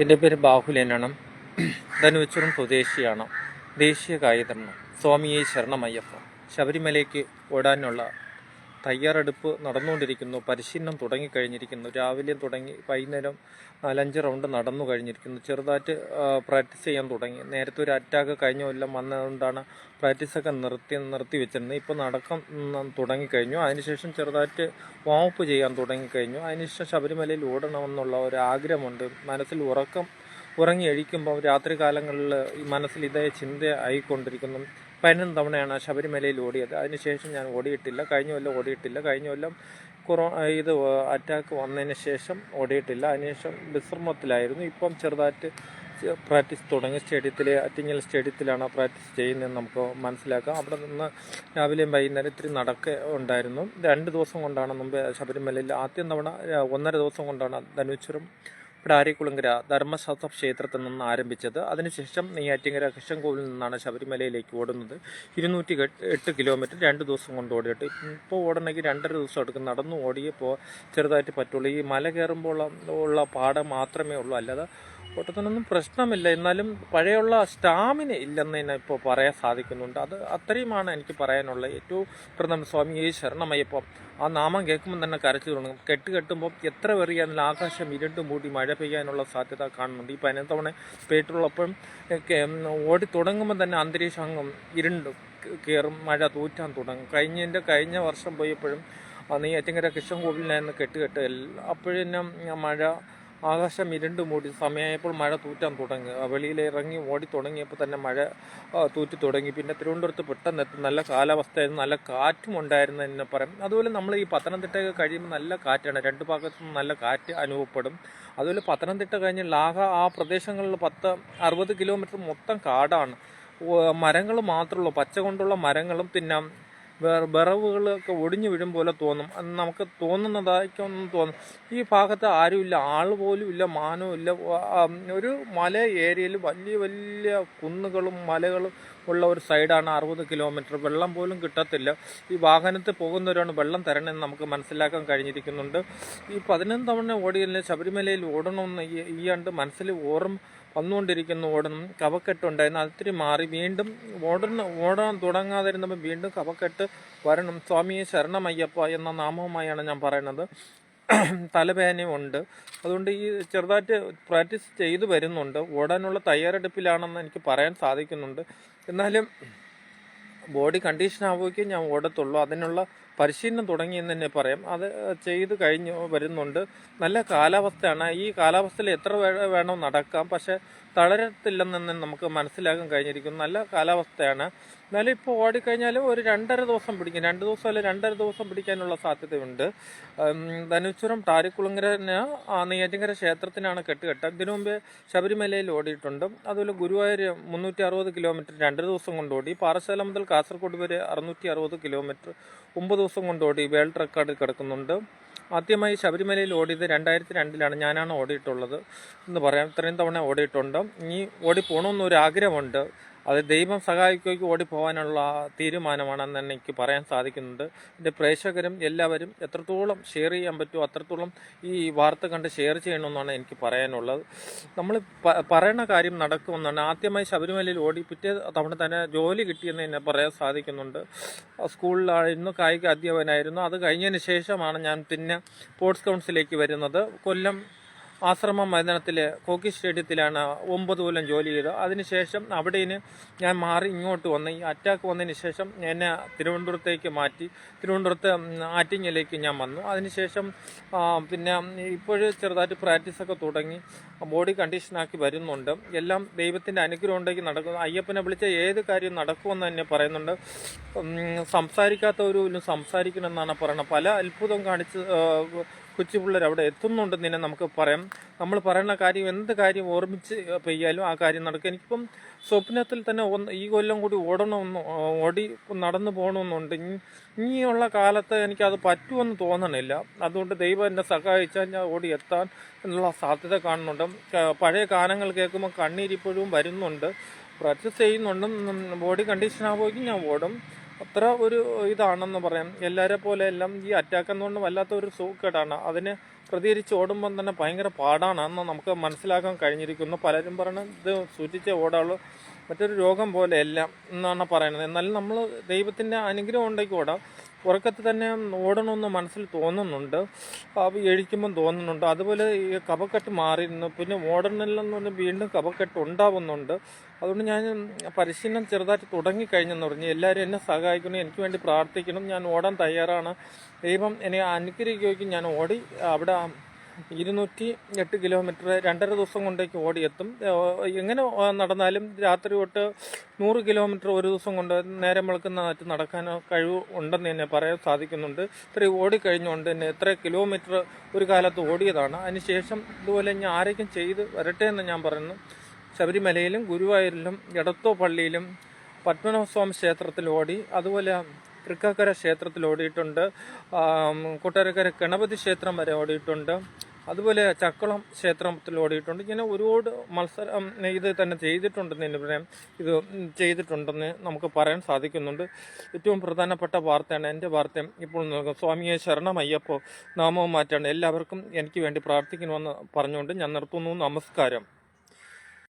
എന്റെ പേര് ബാഹുലേനാണ് ധനുവച്ചൂറും സ്വദേശിയാണ്. ദേശീയ കായികരണം സ്വാമിയെ ശരണമയ്യപ്പ. ശബരിമലയ്ക്ക് ഓടാനുള്ള തയ്യാറെടുപ്പ് നടന്നുകൊണ്ടിരിക്കുന്നു പരിശീലനം തുടങ്ങിക്കഴിഞ്ഞിരിക്കുന്നു. രാവിലെ തുടങ്ങി വൈകുന്നേരം നാലഞ്ച് റൗണ്ട് നടന്നു കഴിഞ്ഞിരിക്കുന്നു. ചെറുതായിട്ട് പ്രാക്ടീസ് ചെയ്യാൻ തുടങ്ങി. നേരത്തെ ഒരു അറ്റാക്ക് കഴിഞ്ഞ കൊല്ലം വന്നതുകൊണ്ടാണ് പ്രാക്ടീസൊക്കെ നിർത്തി നിർത്തി വെച്ചിരുന്നത്. ഇപ്പോൾ നടക്കം തുടങ്ങിക്കഴിഞ്ഞു. അതിനുശേഷം ചെറുതായിട്ട് വാമപ്പ് ചെയ്യാൻ തുടങ്ങിക്കഴിഞ്ഞു. അതിനുശേഷം ശബരിമലയിൽ ഓടണമെന്നുള്ള ഒരു ആഗ്രഹമുണ്ട്. മനസ്സിൽ ഉറക്കം ഉറങ്ങി എഴിക്കുമ്പോൾ രാത്രി കാലങ്ങളിൽ മനസ്സിൽ ഇതേ ചിന്ത ആയിക്കൊണ്ടിരിക്കുന്നു പതിനൊന്ന് തവണയാണ് ശബരിമലയിൽ ഓടിയത്. അതിനുശേഷം ഞാൻ ഓടിയിട്ടില്ല. കഴിഞ്ഞ കൊല്ലം ഓടിയിട്ടില്ല. കഴിഞ്ഞ കൊല്ലം കൊറോ ഇത് അറ്റാക്ക് വന്നതിന് ശേഷം ഓടിയിട്ടില്ല. അതിനുശേഷം വിശ്രമത്തിലായിരുന്നു ഇപ്പം ചെറുതായിട്ട് പ്രാക്ടീസ് തുടങ്ങി. സ്റ്റേഡിയത്തിൽ അറ്റിങ്ങൽ സ്റ്റേഡിയത്തിലാണ് പ്രാക്ടീസ് ചെയ്യുന്നതെന്ന് നമുക്ക് മനസ്സിലാക്കാം. അവിടെ നിന്ന് രാവിലെയും വൈകുന്നേരം ഇത്തിരി നടക്ക ഉണ്ടായിരുന്നു. രണ്ട് ദിവസം കൊണ്ടാണ് മുമ്പ് ശബരിമലയിൽ ആദ്യം തവണ ഒന്നര ദിവസം കൊണ്ടാണ് ധനുച്ചറും ഇവിടെ ആര്യക്കുളങ്കര ധർമ്മശാസ്ത്ര ക്ഷേത്രത്തിൽ നിന്ന് ആരംഭിച്ചത്. അതിനുശേഷം നെയ്യാറ്റിങ്കര കൃഷ്ണൻകോവിൽ നിന്നാണ് ശബരിമലയിലേക്ക് ഓടുന്നത്. ഇരുന്നൂറ്റി എട്ട് കിലോമീറ്റർ രണ്ട് ദിവസം കൊണ്ട് ഓടിയിട്ട് ഇപ്പോൾ ഓടണമെങ്കിൽ രണ്ടര ദിവസം എടുക്കും. നടന്നു ഓടിയപ്പോൾ ചെറുതായിട്ട് പറ്റുള്ളൂ. ഈ മല കയറുമ്പോൾ ഉള്ള പാടം മാത്രമേ ഉള്ളൂ. അല്ലാതെ ഓട്ടത്തിനൊന്നും പ്രശ്നമില്ല. എന്നാലും പഴയുള്ള സ്റ്റാമിന ഇല്ലെന്ന് തന്നെ ഇപ്പോൾ പറയാൻ സാധിക്കുന്നുണ്ട്. അത് അത്രയുമാണ് എനിക്ക് പറയാനുള്ളത്. ഏറ്റവും പ്രഥമ സ്വാമി ഈ ശരണമയ്യപ്പം. ആ നാമം കേൾക്കുമ്പോൾ തന്നെ കരച്ചു തുടങ്ങും. കെട്ട് കെട്ടുമ്പോൾ എത്ര വെറിയാണെങ്കിൽ ആകാശം ഇരുണ്ട് മൂടി മഴ പെയ്യാനുള്ള സാധ്യത കാണുന്നുണ്ട്. ഈ പതിനൊന്ന് തവണ പെയ്ട്ടുള്ളപ്പം ഒക്കെ ഓടി തുടങ്ങുമ്പോൾ തന്നെ അന്തരീക്ഷം അങ്ങും ഇരുണ്ട്. കയറും മഴ തൂറ്റാൻ തുടങ്ങും. കഴിഞ്ഞതിന്റെ കഴിഞ്ഞ വർഷം പോയപ്പോഴും നീ കൃഷ്ണൻ കോവിലിനായിരുന്നു കെട്ടുകെട്ട് അപ്പോഴെന്നെ മഴ ആകാശം ഇരുണ്ട് മൂടി. സമയമായപ്പോൾ മഴ തൂറ്റാൻ തുടങ്ങി. വെളിയിൽ ഇറങ്ങി ഓടി തുടങ്ങിയപ്പോൾ തന്നെ മഴ തൂറ്റി തുടങ്ങി. പിന്നെ തിരുവനന്തപുരത്ത് പെട്ടെന്ന് എത്തും. നല്ല കാലാവസ്ഥയായിരുന്നു. നല്ല കാറ്റും ഉണ്ടായിരുന്നു എന്ന് പറയും. അതുപോലെ നമ്മൾ ഈ പത്തനംതിട്ടയൊക്കെ കഴിയുമ്പോൾ നല്ല കാറ്റാണ്. രണ്ട് ഭാഗത്തും നല്ല കാറ്റ് അനുഭവപ്പെടും. അതുപോലെ പത്തനംതിട്ട കഴിഞ്ഞ് ലാഹ ആ പ്രദേശങ്ങളിൽ പത്ത് അറുപത് കിലോമീറ്റർ മൊത്തം കാടാണ്. മരങ്ങൾ മാത്രമുള്ളൂ പച്ച കൊണ്ടുള്ള മരങ്ങളും പിന്നെ വിറവുകളൊക്കെ ഒടിഞ്ഞു വീഴും പോലെ തോന്നും. അത് നമുക്ക് തോന്നുന്നതായിക്കൊന്നും തോന്നും. ഈ ഭാഗത്ത് ആരുമില്ല. ആൾ പോലും ഇല്ല. മാനവും ഇല്ല. ഒരു മല ഏരിയയിൽ വലിയ വലിയ കുന്നുകളും മലകളും ഉള്ള ഒരു സൈഡാണ് അറുപത് കിലോമീറ്റർ. വെള്ളം പോലും കിട്ടത്തില്ല. ഈ വാഹനത്തിൽ പോകുന്നവരാണ് വെള്ളം തരണമെന്ന് നമുക്ക് മനസ്സിലാക്കാൻ കഴിഞ്ഞിരിക്കുന്നുണ്ട്. ഈ പതിനൊന്ന് തവണ ഓടിയതിൽ ശബരിമലയിൽ ഓടണമെന്ന് ഈ ഈ ആണ്ട് മനസ്സിൽ ഓർമ്മ വന്നുകൊണ്ടിരിക്കുന്നു ഓടണം കവക്കെട്ടുണ്ടായിരുന്നു. അതിരി മാറി വീണ്ടും ഓടുന്ന ഓടാൻ തുടങ്ങാതിരുന്നപ്പോൾ വീണ്ടും കവക്കെട്ട് വരണം. സ്വാമിയെ ശരണമയ്യപ്പ എന്ന നാമവുമായാണ് ഞാൻ പറയുന്നത്. തലവേദനയും ഉണ്ട്. അതുകൊണ്ട് ഈ ചെറുതായിട്ട് പ്രാക്ടീസ് ചെയ്തു വരുന്നുണ്ട്. ഓടാനുള്ള തയ്യാറെടുപ്പിലാണെന്ന് എനിക്ക് പറയാൻ സാധിക്കുന്നുണ്ട്. എന്നാലും ബോഡി കണ്ടീഷൻ ആവുകയും ഞാൻ ഓടത്തുള്ളൂ. അതിനുള്ള പരിശീലനം തുടങ്ങിയെന്ന് തന്നെ പറയാം. അത് ചെയ്ത് കഴിഞ്ഞു വരുന്നുണ്ട്. നല്ല കാലാവസ്ഥയാണ്. ഈ കാലാവസ്ഥയിൽ എത്ര വേണോ നടക്കാം? പക്ഷേ തളരത്തില്ലെന്ന് നമുക്ക് മനസ്സിലാക്കാൻ കഴിഞ്ഞിരിക്കുന്നു. നല്ല കാലാവസ്ഥയാണ്. എന്നാലും ഇപ്പോൾ ഓടിക്കഴിഞ്ഞാൽ ഒരു രണ്ടര ദിവസം പിടിക്കും. രണ്ട് ദിവസം അല്ലെങ്കിൽ രണ്ടര ദിവസം പിടിക്കാനുള്ള സാധ്യതയുണ്ട്. ധനുച്ചുരം ടാരിക്കുളങ്ങരന് നെയ്യാറ്റിങ്കര ക്ഷേത്രത്തിനാണ് കെട്ടുകെട്ട്. ഇതിനു മുമ്പ് ശബരിമലയിൽ ഓടിയിട്ടുണ്ട്. അതുപോലെ ഗുരുവായൂർ മുന്നൂറ്റി അറുപത് കിലോമീറ്റർ രണ്ടര ദിവസം കൊണ്ട് ഓടി. പാറശാല മുതൽ കാസർഗോഡ് വരെ അറുന്നൂറ്റി അറുപത് കിലോമീറ്റർ. ഒമ്പത് ദിവസം കൊണ്ട് ഓടി വേൾഡ് റെക്കോർഡിൽ കിടക്കുന്നുണ്ട്. ആദ്യമായി ശബരിമലയിൽ ഓടിയത് രണ്ടായിരത്തി രണ്ടിലാണ് ഞാനാണ് ഓടിയിട്ടുള്ളത് എന്ന് പറയാം. ഇത്രയും തവണ ഓടിയിട്ടുണ്ട്. ഇനി ഓടി പോകണമെന്നൊരു ആഗ്രഹമുണ്ട്. അത് ദൈവം സഹായിക്കേക്ക് ഓടി പോകാനുള്ള തീരുമാനമാണെന്ന് എനിക്ക് പറയാൻ സാധിക്കുന്നുണ്ട്. എന്റെ പ്രേക്ഷകരും എല്ലാവരും എത്രത്തോളം ഷെയർ ചെയ്യാൻ പറ്റുമോ അത്രത്തോളം ഈ വാർത്ത കണ്ട് ഷെയർ ചെയ്യണമെന്നാണ് എനിക്ക് പറയാനുള്ളത്. നമ്മൾ പറയുന്ന കാര്യം നടക്കുമെന്നാണ്. ആദ്യമായി ശബരിമലയിൽ ഓടി പിറ്റേ തവണ തന്നെ ജോലി കിട്ടിയെന്ന് തന്നെ പറയാൻ സാധിക്കുന്നുണ്ട്. സ്കൂളിലായിരുന്നു കായിക അധ്യാപകനായിരുന്നു. അത് കഴിഞ്ഞതിന് ശേഷമാണ് ഞാൻ പിന്നെ സ്പോർട്സ് കൗൺസിലേക്ക് വരുന്നത്. കൊല്ലം ആശ്രമ മൈതാനത്തിൽ കോക്കി സ്റ്റേഡിയത്തിലാണ് ഒമ്പത് കൊല്ലം ജോലി ചെയ്തത്. അതിനുശേഷം അവിടെ നിന്ന് ഞാൻ മാറി ഇങ്ങോട്ട് വന്ന് ഈ അറ്റാക്ക് വന്നതിന് ശേഷം എന്നെ തിരുവനന്തപുരത്തേക്ക് മാറ്റി തിരുവനന്തപുരത്ത് ആറ്റിങ്ങലേക്ക് ഞാൻ വന്നു. അതിനുശേഷം പിന്നെ ഇപ്പോഴും ചെറുതായിട്ട് പ്രാക്ടീസൊക്കെ തുടങ്ങി ബോഡി കണ്ടീഷനാക്കി വരുന്നുണ്ട്. എല്ലാം ദൈവത്തിന്റെ അനുഗ്രഹം ഉണ്ടെങ്കിൽ നടക്കുന്നു അയ്യപ്പനെ വിളിച്ച ഏത് കാര്യവും നടക്കുമെന്ന് തന്നെ പറയുന്നുണ്ട്. സംസാരിക്കാത്തവരും സംസാരിക്കണമെന്നാണ് പറയുന്നത്. പല അത്ഭുതം കാണിച്ച് കൊച്ചു പിള്ളേർ അവിടെ എത്തുന്നുണ്ടെന്ന് തന്നെ നമുക്ക് പറയാം. നമ്മൾ പറയുന്ന കാര്യം എന്ത് കാര്യം ഓർമ്മിച്ച് പെയ്യാലും ആ കാര്യം നടക്കും. എനിക്കിപ്പം സ്വപ്നത്തിൽ തന്നെ ഒന്ന് ഈ കൊല്ലം കൂടി ഓടണമെന്ന് ഓടി നടന്നു പോകണമെന്നുണ്ട്. ഇനി- ഇനിയുള്ള കാലത്ത് എനിക്കത് പറ്റുമെന്ന് തോന്നണില്ല. അതുകൊണ്ട് ദൈവം എന്നെ സഹായിച്ചാൽ ഞാൻ ഓടി എത്താൻ എന്നുള്ള സാധ്യത കാണുന്നുണ്ട്. പഴയ ഗാനങ്ങൾ കേൾക്കുമ്പോൾ കണ്ണീരിപ്പോഴും വരുന്നുണ്ട്. പ്രാക്ടീസ് ചെയ്യുന്നുണ്ടും. ബോഡി കണ്ടീഷൻ ആവുമെങ്കിൽ ഞാൻ ഓടും. അത്ര ഒരു ഇതാണെന്ന് പറയാം. എല്ലാവരെ പോലെ എല്ലാം ഈ അറ്റാക്ക് എന്നുകൊണ്ട് വല്ലാത്ത ഒരു സൂക്കേടാണ് അതിന് പ്രതികരിച്ച് ഓടുമ്പം തന്നെ ഭയങ്കര പാടാണെന്ന് നമുക്ക് മനസ്സിലാക്കാൻ കഴിഞ്ഞിരിക്കുന്നു. പലരും പറയുന്നത് ഇത് സൂചിച്ച് ഓടാളൂ മറ്റൊരു രോഗം പോലെയല്ല എന്നാണ് പറയുന്നത്. എന്നാലും നമ്മൾ ദൈവത്തിന്റെ അനുഗ്രഹം ഉണ്ടെങ്കിൽ ഓടാം. ഉറക്കത്തിൽ തന്നെ ഓടണമെന്ന് മനസ്സിൽ തോന്നുന്നുണ്ട്. എഴിക്കുമ്പം തോന്നുന്നുണ്ട്. അതുപോലെ ഈ കഫക്കെട്ട് മാറിയിരുന്നു. പിന്നെ ഓടണില്ലെന്ന് പറഞ്ഞാൽ വീണ്ടും കഫക്കെട്ട് ഉണ്ടാവുന്നുണ്ട്. അതുകൊണ്ട് ഞാൻ പരിശീലനം ചെറുതായിട്ട് തുടങ്ങിക്കഴിഞ്ഞെന്ന് പറഞ്ഞു. എല്ലാവരും എന്നെ സഹായിക്കണം എനിക്ക് വേണ്ടി പ്രാർത്ഥിക്കണം. ഞാൻ ഓടാൻ തയ്യാറാണ്. ദൈവം എന്നെ അനുഗ്രഹിക്കുകയും ഞാൻ ഓടി അവിടെ ഇരുന്നൂറ്റി എട്ട് കിലോമീറ്റർ രണ്ടര ദിവസം കൊണ്ടേക്ക് ഓടിയെത്തും. എങ്ങനെ നടന്നാലും രാത്രി തൊട്ട് നൂറ് കിലോമീറ്റർ ഒരു ദിവസം കൊണ്ട് നേരം വെളുക്കുന്നതായിട്ട് നടക്കാൻ കഴിവ് ഉണ്ടെന്ന് തന്നെ പറയാൻ സാധിക്കുന്നുണ്ട്. ഇത്രയും ഓടിക്കഴിഞ്ഞുകൊണ്ട് തന്നെ എത്ര കിലോമീറ്റർ ഒരു കാലത്ത് ഓടിയതാണ്. അതിനുശേഷം ഇതുപോലെ ഞാൻ ആരെങ്കിലും ചെയ്ത് വരട്ടെ എന്ന് ഞാൻ പറയുന്നു. ശബരിമലയിലും ഗുരുവായൂരിലും എടത്തോ പള്ളിയിലും പത്മനാഭസ്വാമി ക്ഷേത്രത്തിൽ ഓടി. അതുപോലെ തൃക്കാക്കര ക്ഷേത്രത്തിൽ ഓടിയിട്ടുണ്ട്. കൊട്ടാരക്കര ഗണപതി ക്ഷേത്രം വരെ ഓടിയിട്ടുണ്ട്. അതുപോലെ ചക്കുളം ക്ഷേത്രത്തിൽ ഓടിയിട്ടുണ്ട്. ഇങ്ങനെ ഒരുപാട് മത്സരം ഇത് തന്നെ ചെയ്തിട്ടുണ്ടെന്ന് പറയാം ഇത് ചെയ്തിട്ടുണ്ടെന്ന് നമുക്ക് പറയാൻ സാധിക്കുന്നുണ്ട്. ഏറ്റവും പ്രധാനപ്പെട്ട വാർത്തയാണ് എന്റെ വാർത്ത. ഇപ്പോൾ. സ്വാമിയെ ശരണമയ്യപ്പോ നാമവും മാറ്റാണ്. എല്ലാവർക്കും എനിക്ക് വേണ്ടി പ്രാർത്ഥിക്കണമെന്ന് പറഞ്ഞുകൊണ്ട് ഞാൻ നിർത്തുന്നു. നമസ്കാരം.